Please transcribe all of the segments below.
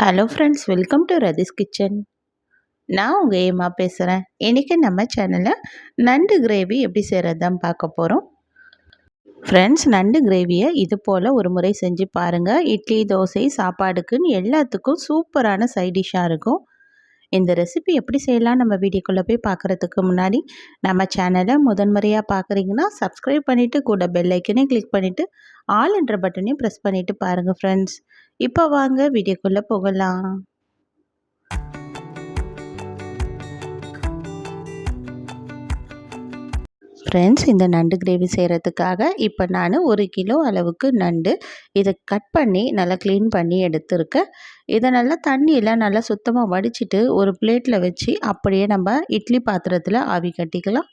Hello friends welcome to Rathi's kitchen நான் உங்கள் ஏமா பேசுகிறேன் இன்றைக்கி நம்ம சேனலில் நண்டு கிரேவி எப்படி செய்கிறது தான் பார்க்க போகிறோம் ஃப்ரெண்ட்ஸ் நண்டு கிரேவியை இது போல் ஒரு முறை செஞ்சு பாருங்கள் இட்லி தோசை சாப்பாடுக்குன்னு எல்லாத்துக்கும் சூப்பரான சைட் டிஷ்ஷாக இருக்கும். இந்த ரெசிபி எப்படி செய்யலாம் நம்ம வீடியோக்குள்ளே போய் பார்க்குறதுக்கு முன்னாடி நம்ம சேனலை முதன்முறையாக பார்க்குறீங்கன்னா சப்ஸ்கிரைப் பண்ணிவிட்டு கூட பெல் ஐக்கனையும் கிளிக் பண்ணிவிட்டு ஆல் என்ற பட்டனையும் ப்ரெஸ் பண்ணிவிட்டு பாருங்கள் ஃப்ரெண்ட்ஸ் இப்போ வாங்க வீடியோக்குள்ளே போகலாம். ஃப்ரெண்ட்ஸ் இந்த நண்டு கிரேவி செய்கிறதுக்காக இப்போ நான் ஒரு கிலோ அளவுக்கு நண்டு இதை கட் பண்ணி நல்லா க்ளீன் பண்ணி எடுத்துருக்கேன். இதை நல்லா தண்ணியெல்லாம் நல்லா சுத்தமாக வடிச்சிட்டு ஒரு பிளேட்டில் வச்சு அப்படியே நம்ம இட்லி பாத்திரத்தில் ஆவி கட்டிக்கலாம்.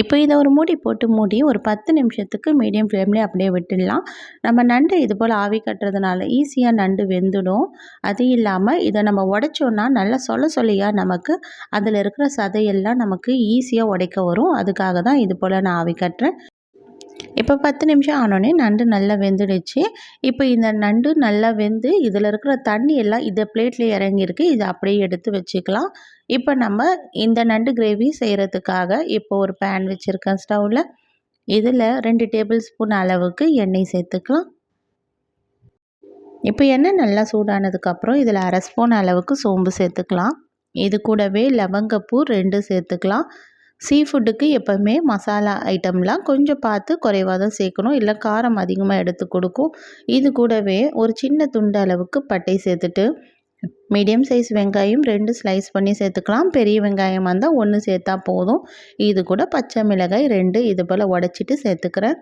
இப்போ இதை ஒரு மூடி போட்டு மூடி ஒரு பத்து நிமிஷத்துக்கு மீடியம் ஃப்ளேம்லேயே அப்படியே விட்டுடலாம். நம்ம நண்டு இது போல் ஆவி கட்டுறதுனால ஈஸியாக நண்டு வெந்துடும். அது இல்லாமல் இதை நம்ம உடைச்சோன்னா நல்லா சொல்ல சொல்லியாக நமக்கு அதில் இருக்கிற சதையெல்லாம் நமக்கு ஈஸியாக உடைக்க வரும். அதுக்காக தான் இது போல் நான் ஆவி கட்டுறேன். இப்போ பத்து நிமிஷம் ஆனோடனே நண்டு நல்லா வெந்துடுச்சு. இப்போ இந்த நண்டு நல்லா வெந்து இதில் இருக்கிற தண்ணி எல்லாம் இதை பிளேட்டில் இறங்கியிருக்கு. இதை அப்படியே எடுத்து வச்சுக்கலாம். இப்போ நம்ம இந்த நண்டு கிரேவி செய்கிறதுக்காக இப்போ ஒரு பேன் வச்சுருக்கேன் ஸ்டவ்வில் இதில் ரெண்டு டேபிள் ஸ்பூன் அளவுக்கு எண்ணெய் சேர்த்துக்கலாம். இப்போ எண்ணெய் நல்லா சூடானதுக்கப்புறம் இதில் அரை ஸ்பூன் அளவுக்கு சோம்பு சேர்த்துக்கலாம். இது கூடவே லவங்கப்பூ ரெண்டு சேர்த்துக்கலாம். சீ ஃபுட்டுக்கு எப்போவுமே மசாலா ஐட்டம்லாம் கொஞ்சம் பார்த்து குறைவாக தான் சேர்க்கணும். இல்லை காரம் அதிகமாக எடுத்து கொடுக்கும். இது கூடவே ஒரு சின்ன துண்டு அளவுக்கு பட்டை சேர்த்துட்டு மீடியம் சைஸ் வெங்காயம் ரெண்டு ஸ்லைஸ் பண்ணி சேர்த்துக்கலாம். பெரிய வெங்காயம் வந்தால் ஒன்று சேர்த்தா போதும். இது கூட பச்சை மிளகாய் ரெண்டு இது போல் உடச்சிட்டு சேர்த்துக்கிறேன்.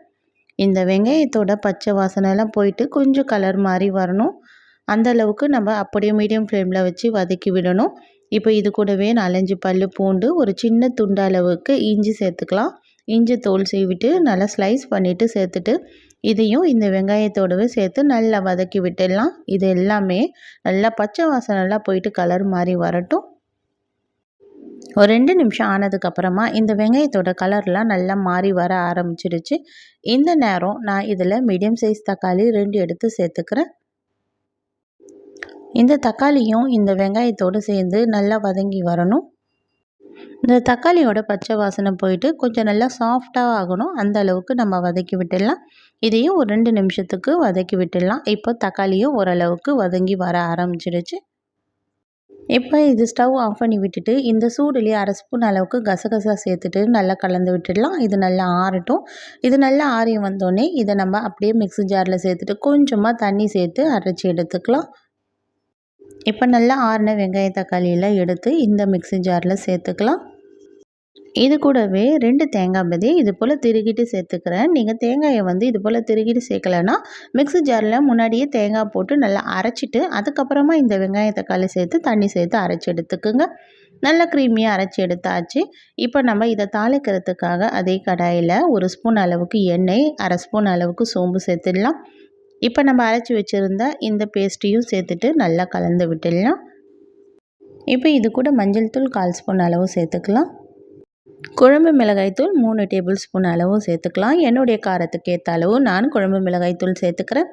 இந்த வெங்காயத்தோட பச்சை வாசனைலாம் போயிட்டு கொஞ்சம் கலர் மாதிரி வரணும். அந்த அளவுக்கு நம்ம அப்படியே மீடியம் ஃப்ளேமில் வச்சு வதக்கி விடணும். இப்போ இது கூடவே நாலஞ்சு பல் பூண்டு ஒரு சின்ன துண்டு அளவுக்கு இஞ்சி சேர்த்துக்கலாம். இஞ்சி தோல் சீவிட்டு நல்லா ஸ்லைஸ் பண்ணிவிட்டு சேர்த்துட்டு இதையும் இந்த வெங்காயத்தோடவே சேர்த்து நல்லா வதக்கி விட்டுடலாம். இது எல்லாமே நல்லா பச்சை வாசனைலாம் போயிட்டு கலர் மாதிரி வரட்டும். ஒரு ரெண்டு நிமிஷம் ஆனதுக்கப்புறமா இந்த வெங்காயத்தோட கலர்லாம் நல்லா மாறி வர ஆரம்பிச்சிடுச்சு. இந்த நேரம் நான் இதில் மீடியம் சைஸ் தக்காளி ரெண்டு எடுத்து சேர்த்துக்கிறேன். இந்த தக்காளியும் இந்த வெங்காயத்தோடு சேர்ந்து நல்லா வதங்கி வரணும். இந்த தக்காளியோட பச்சை வாசனை போயிட்டு கொஞ்சம் நல்லா சாஃப்டாக ஆகணும். அந்த அளவுக்கு நம்ம வதக்கி விட்டுடலாம். இதையும் ஒரு ரெண்டு நிமிஷத்துக்கு வதக்கி விட்டுடலாம். இப்போ தக்காளியும் ஓரளவுக்கு வதங்கி வர ஆரம்பிச்சிடுச்சு இப்போ இது ஸ்டவ் ஆஃப் பண்ணி விட்டுட்டு இந்த சூடுலேயே அரை ஸ்பூன் அளவுக்கு கசகசா சேர்த்துட்டு நல்லா கலந்து விட்டுடலாம். இது நல்லா ஆறட்டும். இது நல்லா ஆறி வந்தோடனே இதை நம்ம அப்படியே மிக்ஸி ஜாரில் சேர்த்துட்டு கொஞ்சமாக தண்ணி சேர்த்து அரைச்சி எடுத்துக்கலாம். இப்போ நல்லா ஆறின வெங்காய தக்காளியெல்லாம் எடுத்து இந்த மிக்ஸி ஜாரில் சேர்த்துக்கலாம். இது கூடவே ரெண்டு தேங்காய் பதி இது போல் திருகிட்டு சேர்த்துக்கிறேன். நீங்கள் தேங்காயை வந்து இது போல் திருகிட்டு சேர்க்கலைன்னா மிக்ஸி ஜாரில் முன்னாடியே தேங்காய் போட்டு நல்லா அரைச்சிட்டு அதுக்கப்புறமா இந்த வெங்காய தக்காளி சேர்த்து தண்ணி சேர்த்து அரைச்சி எடுத்துக்குங்க. நல்லா க்ரீமியாக அரைச்சி எடுத்தாச்சு. இப்போ நம்ம இதை தாளிக்கிறதுக்காக அதே கடாயில் ஒரு ஸ்பூன் அளவுக்கு எண்ணெய் அரை ஸ்பூன் அளவுக்கு சோம்பு சேர்த்துடலாம். இப்போ நம்ம அரைச்சி வச்சுருந்த இந்த பேஸ்ட்டையும் சேர்த்துட்டு நல்லா கலந்து விட்டுடலாம். இப்போ இது கூட மஞ்சள் தூள் கால் ஸ்பூன் அளவு சேர்த்துக்கலாம். குழம்பு மிளகாய்த்தூள் மூணு டேபிள் ஸ்பூன் அளவும் சேர்த்துக்கலாம். என்னுடைய காரத்துக்கு ஏற்ற அளவு நான் குழம்பு மிளகாய்த்தூள் சேர்த்துக்கிறேன்.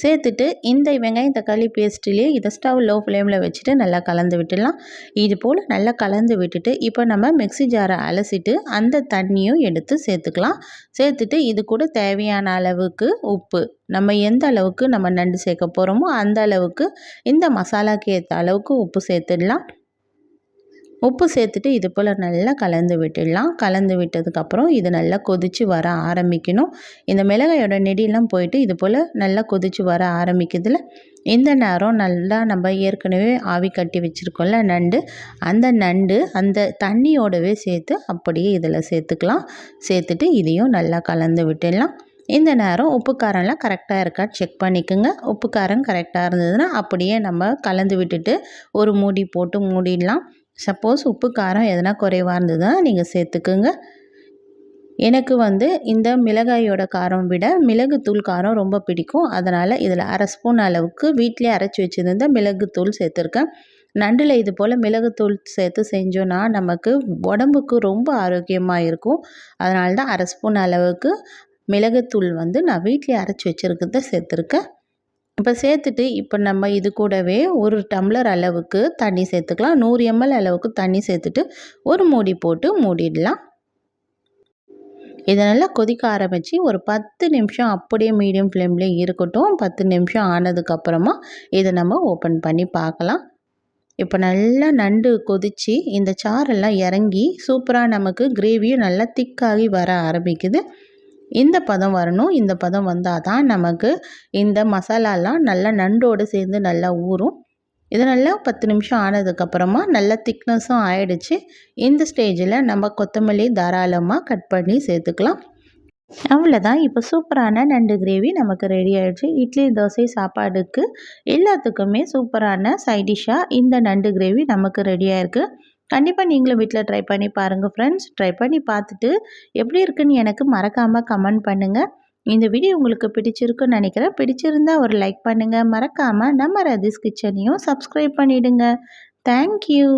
சேர்த்துட்டு இந்த வெங்காயம் தக்காளி பேஸ்ட்லேயே இதை ஸ்டவ் லோ ஃப்ளேமில் வச்சுட்டு நல்லா கலந்து விட்டுடலாம். இது போல் நல்லா கலந்து விட்டுட்டு இப்போ நம்ம மிக்சி ஜாரை அலசிட்டு அந்த தண்ணியும் எடுத்து சேர்த்துக்கலாம். சேர்த்துட்டு இது கூட தேவையான அளவுக்கு உப்பு. நம்ம எந்த அளவுக்கு நம்ம நண்டு சேர்க்க போகிறோமோ அந்த அளவுக்கு இந்த மசாலாக்கு ஏற்ற அளவுக்கு உப்பு சேர்த்துடலாம். உப்பு சேர்த்துட்டு இது போல் நல்லா கலந்து விட்டுடலாம். கலந்து விட்டதுக்கப்புறம் இது நல்லா கொதித்து வர ஆரம்பிக்கணும். இந்த மிளகாயோட நெடியெல்லாம் போயிட்டு இது போல் நல்லா கொதித்து வர ஆரம்பிக்கிறதுல இந்த நேரம் நல்லா நம்ம ஏற்கனவே ஆவி கட்டி வச்சுருக்கோம்ல நண்டு. அந்த நண்டு அந்த தண்ணியோடவே சேர்த்து அப்படியே இதில் சேர்த்துக்கலாம். சேர்த்துட்டு இதையும் நல்லா கலந்து விட்டுடலாம். இந்த நேரம் உப்பு காரம்லாம் கரெக்டாக இருக்கா? செக் பண்ணிக்கோங்க. உப்பு காரம் கரெக்டாக இருந்ததுன்னா அப்படியே நம்ம கலந்து விட்டுட்டு ஒரு மூடி போட்டு மூடிடலாம். சப்போஸ் உப்பு காரம் எதனா குறைவாக இருந்ததுன்னா நீங்கள் சேர்த்துக்குங்க. எனக்கு வந்து இந்த மிளகாயோட காரம் விட மிளகுத்தூள் காரம் ரொம்ப பிடிக்கும். அதனால் இதில் அரை ஸ்பூன் அளவுக்கு வீட்டிலே அரைச்சி வச்சுருந்த மிளகுத்தூள் சேர்த்துருக்கேன். நண்டில் இது போல் மிளகுத்தூள் சேர்த்து செஞ்சோன்னா நமக்கு உடம்புக்கு ரொம்ப ஆரோக்கியமாக இருக்கும். அதனால தான் அரை ஸ்பூன் அளவுக்கு மிளகுத்தூள் வந்து நான் வீட்டிலே அரைச்சி வச்சுருக்கிறத சேர்த்துருக்கேன். இப்போ சேர்த்துட்டு இப்போ நம்ம இது கூடவே ஒரு டம்ளர் அளவுக்கு தண்ணி சேர்த்துக்கலாம். நூறு எம்எல் அளவுக்கு தண்ணி சேர்த்துட்டு ஒரு மூடி போட்டு மூடிடலாம். இதை நல்லா கொதிக்க ஆரம்பித்து ஒரு பத்து நிமிஷம் அப்படியே மீடியம் ஃப்ளேம்லேயே இருக்கட்டும். பத்து நிமிஷம் ஆனதுக்கப்புறமா இதை நம்ம ஓப்பன் பண்ணி பார்க்கலாம் இப்போ நல்லா நண்டு கொதித்து இந்த சாரெல்லாம் இறங்கி சூப்பராக நமக்கு கிரேவியும் நல்லா திக்காகி வர ஆரம்பிக்குது. இந்த பதம் வரணும் இந்த பதம் வந்தால் தான் நமக்கு இந்த மசாலாலாம் நல்லா நண்டோடு சேர்ந்து நல்லா ஊறும். இது நல்லா பத்து நிமிஷம் ஆனதுக்கப்புறமா நல்லா திக்னஸும் ஆயிடுச்சு. இந்த ஸ்டேஜில் நம்ம கொத்தமல்லி தாராளமாக கட் பண்ணி சேர்த்துக்கலாம். அவ்வளோதான் இப்போ சூப்பரான நண்டு கிரேவி நமக்கு ரெடி ஆகிடுச்சு இட்லி தோசை சாப்பாடுக்கு எல்லாத்துக்குமே சூப்பரான சைடிஷ்ஷாக இந்த நண்டு கிரேவி நமக்கு ரெடியாக இருக்குது கண்டிப்பாக நீங்களும் வீட்டில் ட்ரை பண்ணி பாருங்கள் ஃப்ரெண்ட்ஸ் ட்ரை பண்ணி பார்த்துட்டு எப்படி இருக்குன்னு எனக்கு மறக்காமல் கமெண்ட் பண்ணுங்கள் இந்த வீடியோ உங்களுக்கு பிடிச்சிருக்குன்னு நினைக்கிறேன். பிடிச்சிருந்தா ஒரு லைக் பண்ணுங்கள் மறக்காமல் நம்ம ரதிஸ் கிச்சனையும் சப்ஸ்கிரைப் பண்ணிவிடுங்க தேங்க்யூ